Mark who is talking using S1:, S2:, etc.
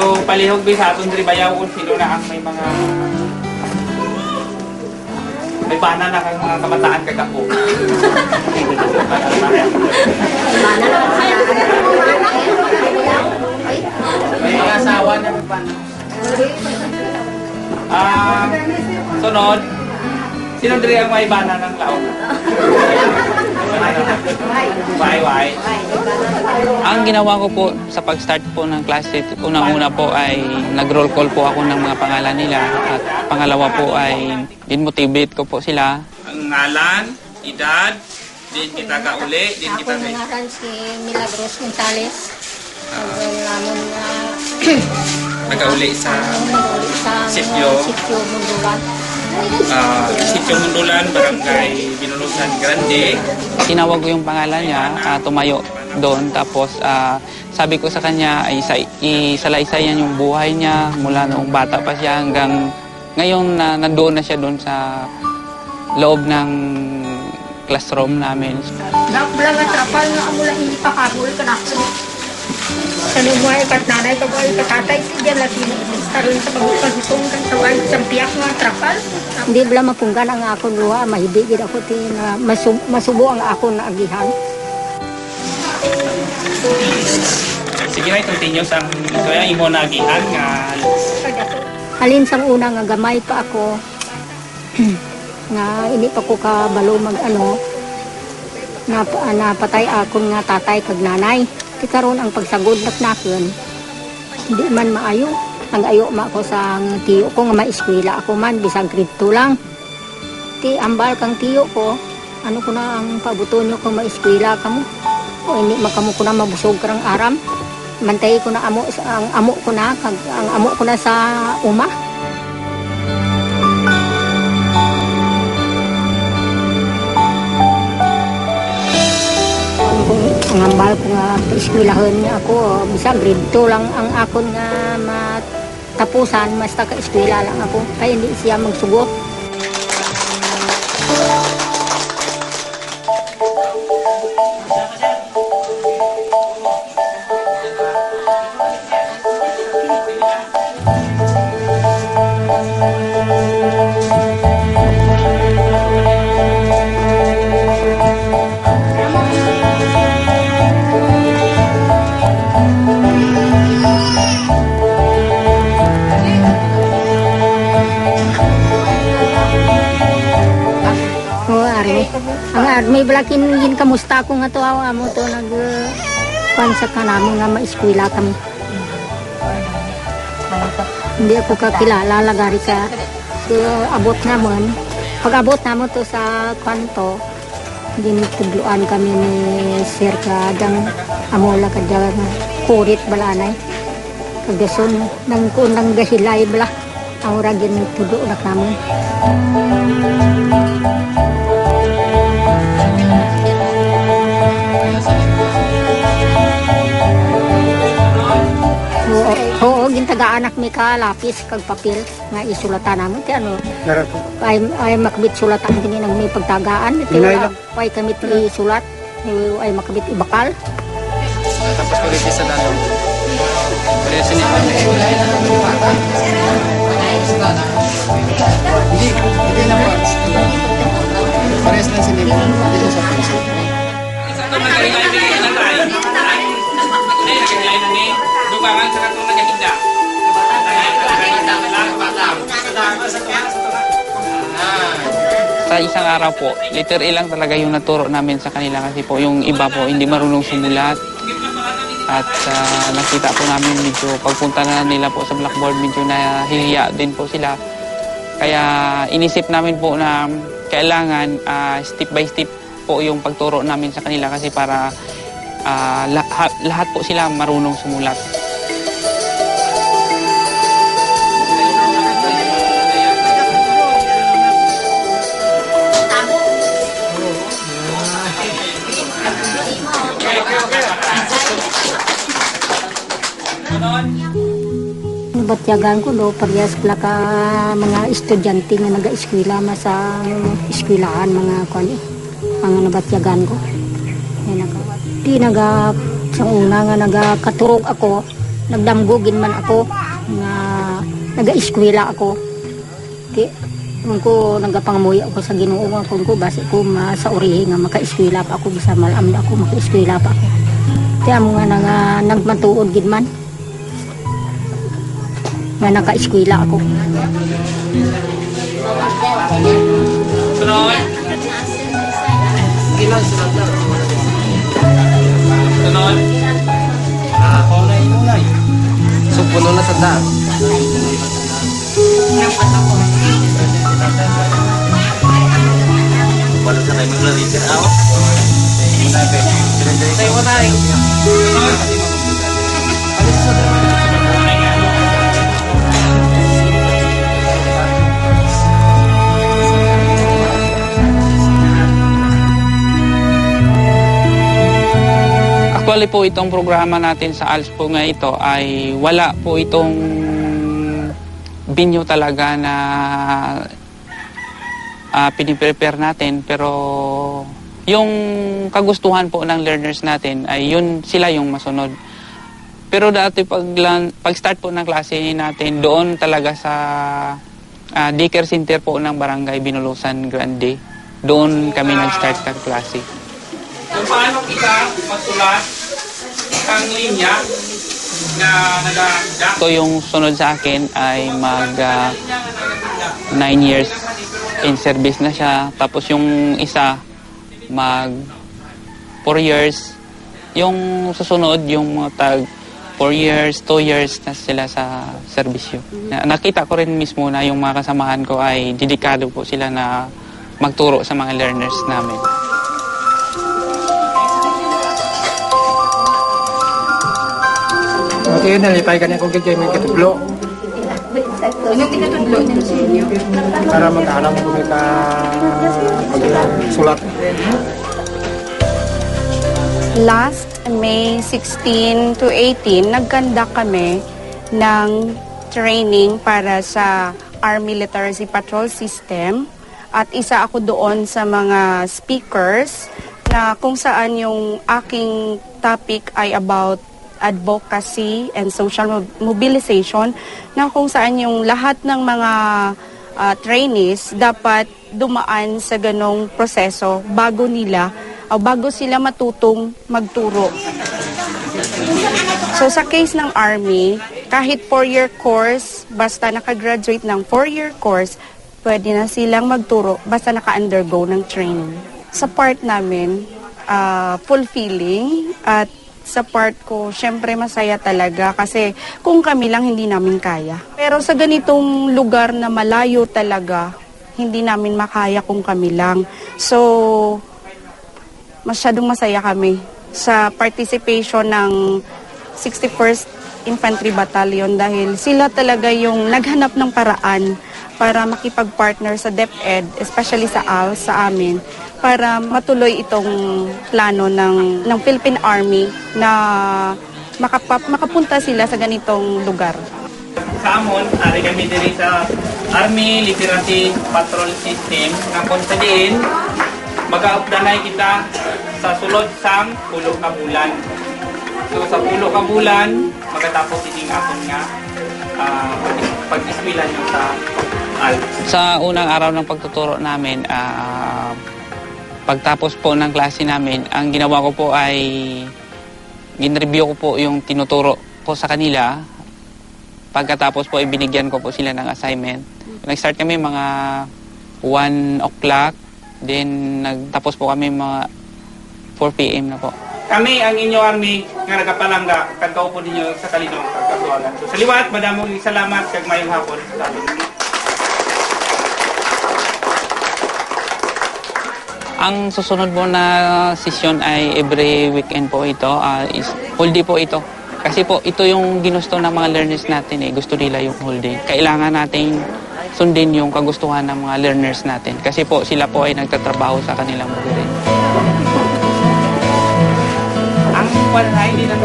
S1: So, palihog bi sa aton diri bayaw kung sino na ang may mga may bana na kang mga kamataan kagapo. may mga asawa na may bana. Ah, sunod. Sino diri ang may bana ng laon? Why?
S2: Ang ginawa ko po sa pag-start po ng klase, unang-una po ay nag-roll call po ako ng mga pangalan nila at pangalawa po ay din-motivate ko po sila.
S1: Ang ngalan, edad, din kita ka uli, din
S3: Ako
S1: kita may...
S3: nangaran si Milagros Gonzales. Ang namin na
S1: Nagauli sa
S3: nag-uli sa mga
S1: Sityo.
S3: sityo Mundulan.
S1: Uh, Sitio Mundulan, Barangay Binulusan Grande.
S2: Tinawag ko yung pangalan niya, ah, tumayo doon. Tapos ah, sabi ko sa kanya, ay isa, isalaysay yung buhay niya mula noong bata pa siya hanggang ngayon na nandoon na siya doon sa loob ng classroom namin.
S3: Nakblang at trapal nga mula hindi pa kabul ka na. Sa nung mga ikat nanay ka ba ikatatay, diyan lagi na taroon sa pagpagitong kan tawag sa piyak nga trapal. Hindi bala mapunggan ang ako luha, mahibigid ako ti na masub masubo ang ako na agihan.
S1: Sige na, continue sa kaya imo nagihan nga
S3: Halin sa una nga gamay pa ako nga ini pa ko kabalo mag ano na napatay akon nga tatay kag nanay. Ti karon ang pagsagod nak nakon hindi man maayo. Ang ayo ma ko sa tiyo ko nga maeskwela ako man bisag grade 2 lang. Ti ambal kang tiyo ko ano ko na ang pabuton nyo kung maeskwela ka mo. O hindi makamo ko na mabusog karang aram. Mantay ko na amo ang amo ko na kag ang amo ko na sa uma. Ang ambal ko nga eskwelahan ako, bisag grade 2 lang ang akon nga matapusan, basta ka eskwela lang ako. Kaya hindi siya magsugot. Ang army, balakin yin kamusta ko nga to, awa mo to, nag uh, pansa ka namin nga maeskwela kami. Hindi ako kakilala, lagari ka. So, abot naman. Pag abot naman to sa kwanto, dinitudluan kami ni Sir Kadang Amola Kadang Kurit Balanay. Kagason, nang kunang gahilay bala. Ang ragin tudo na namin. Oo, ka lapis kag papel nga isulatan namin ti ano ay ay makabit sulatan kini nang may pagtagaan ti ay kamit isulat ay makabit ibakal
S4: Tapos ulit sa dalong. Kaya sini Hindi, hindi na po. Parehas lang sila. Hindi na sa pansin.
S1: Sa
S2: isang araw po, literal lang talaga yung naturo namin sa kanila kasi po yung iba po hindi marunong sumulat. At ah, nakita po namin medyo pagpunta na nila po sa blackboard medyo nahihiya din po sila. Kaya inisip namin po na kailangan ah, step by step po yung pagturo namin sa kanila kasi para ah, lahat, lahat po sila marunong sumulat.
S3: Batyagan ko do parehas pala ka mga estudyante nga naga-eskwela ma sa eskwelahan mga kuan eh, mga nabatyagan ko. Ay naga di naga sa una nga nagakaturog ako nagdamgugin man ako nga naga-eskwela ako. Ki kung ko nagapangamuya ako sa Ginoo nga kung ko basi ko masaurihi nga maka-eskwela pa ako bisa malamin ako maka-eskwela pa ako. Kaya mo nga nga nagmatuod gid man. Nga naka-eskwela ako.
S4: So, puno na sa daan. Wala sa kayo maglalitin ako. Tayo mo tayo.
S2: Actually po itong programa natin sa ALS po nga ito ay wala po itong binyo talaga na uh, piniprepare natin pero yung kagustuhan po ng learners natin ay yun sila yung masunod. Pero dati pag, pag start po ng klase natin doon talaga sa uh, daycare center po ng Barangay Binulusan Grande. Doon kami nag-start ng klase.
S1: Kung paano kita magsulat ang linya na nagagda.
S2: Ito yung sunod sa akin ay mag 9 years in service na siya. Tapos yung isa mag 4 years. Yung susunod, yung mga tag 4 years, 2 years na sila sa serbisyo. Na- Nakita ko rin mismo na yung mga kasamahan ko ay dedikado po sila na magturo sa mga learners namin.
S5: Okay, nalipay ka na kung kaya may katublo. Para magkaalam kung ka sulat.
S6: Last May 16 to 18, nagganda kami ng training para sa Army Literacy Patrol System at isa ako doon sa mga speakers na kung saan yung aking topic ay about advocacy and social mob- mobilization na kung saan yung lahat ng mga ah, trainees dapat dumaan sa ganong proseso bago nila o bago sila matutong magturo. So sa case ng Army, kahit 4-year course, basta nakagraduate ng 4-year course, pwede na silang magturo basta naka-undergo ng training. Sa part namin, ah, fulfilling at sa part ko, syempre masaya talaga kasi kung kami lang hindi namin kaya. Pero sa ganitong lugar na malayo talaga, hindi namin makaya kung kami lang. So, masyadong masaya kami sa participation ng 61st Infantry Battalion dahil sila talaga yung naghanap ng paraan para makipag-partner sa DepEd, especially sa AL, sa amin, para matuloy itong plano ng, ng Philippine Army na makapa, makapunta sila sa ganitong lugar.
S1: Sa amon, ari kami diri sa Army Literacy Patrol System sa diin, mag-aupdanay kita sa sulod sang pulo ka bulan. So sa pulo ka bulan, magatapos iting akon nga ah, pag-iskwila nyo sa AL.
S2: Sa unang araw ng pagtuturo namin, ah, pagtapos po ng klase namin, ang ginawa ko po ay ginreview ko po yung tinuturo ko sa kanila. Pagkatapos po, ibinigyan ko po sila ng assignment. Nag-start kami mga 1 o'clock. Then, nagtapos po kami mga 4 p.m. na po.
S1: Kami ang inyo army nga nagapalangga kagkao po ninyo sa kalinong kagkatualan. So sa liwat, madamong salamat kag mayong hapon sa
S2: Ang susunod po na session ay every weekend po ito. ah, is whole day po ito. Kasi po, ito yung ginusto ng mga learners natin eh. Gusto nila yung whole day. Kailangan nating sundin yung kagustuhan ng mga learners natin. Kasi po, sila po ay nagtatrabaho sa kanilang buhay.
S1: Ang wala hindi na